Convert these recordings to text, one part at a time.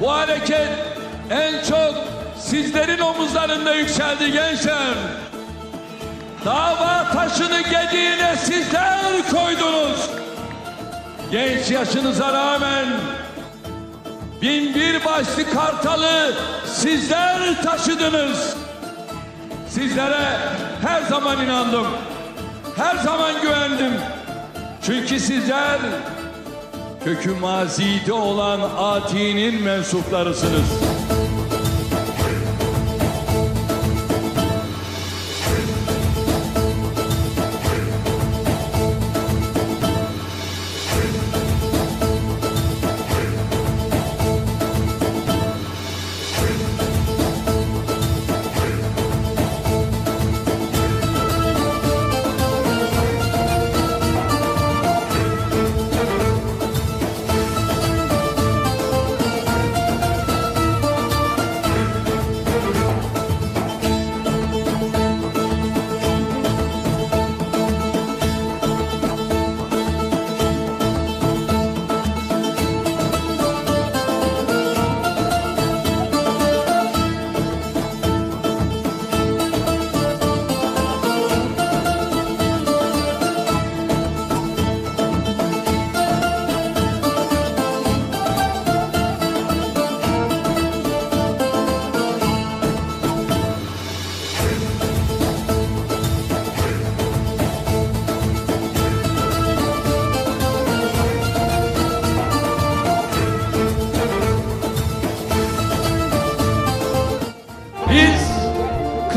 Bu hareket en çok sizlerin omuzlarında yükseldi gençler. Dava taşını gediğine sizler koydunuz. Genç yaşınıza rağmen bin bir başlı kartalı sizler taşıdınız. Sizlere her zaman inandım. Her zaman güvendim. Çünkü sizler kökü mazide olan Ati'nin mensuplarısınız.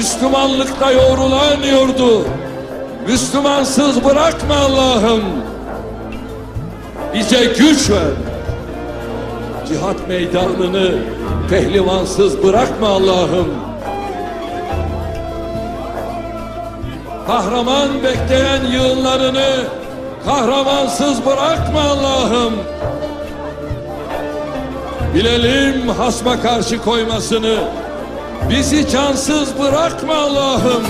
Müslümanlıkta yoğrulan yurdu. Müslümansız bırakma Allah'ım. Bize güç ver. Cihat meydanını pehlivansız bırakma Allah'ım. Kahraman bekleyen yığınlarını Kahramansız bırakma Allah'ım. Bilelim hasma karşı koymasını Bizi cansız bırakma Allah'ım.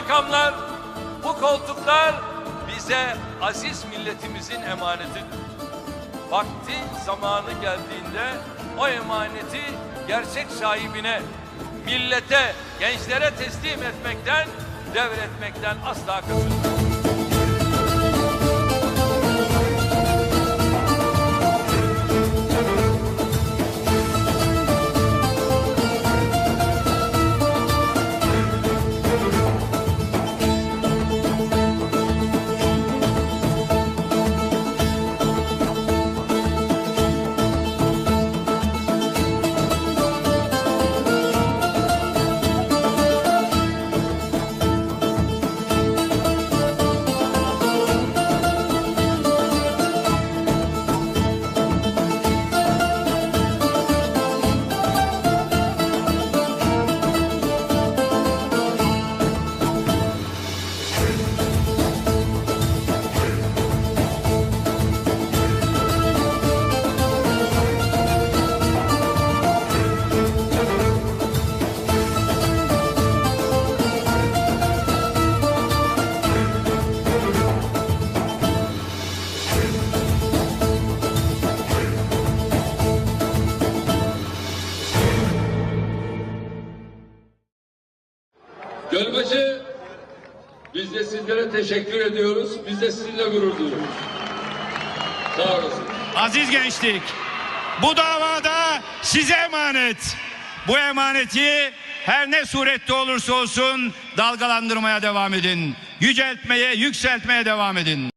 Makamlar, bu koltuklar bize aziz milletimizin emanetidir. Vakti zamanı geldiğinde o emaneti gerçek sahibine, millete, gençlere teslim etmekten, devretmekten asla kaçınmayız. Gölbaşı biz de sizlere teşekkür ediyoruz. Biz de sizinle gurur duyuyoruz. Sağ olasın. Aziz gençlik, bu davada size emanet. Bu emaneti her ne surette olursa olsun dalgalandırmaya devam edin. Yüceltmeye, yükseltmeye devam edin.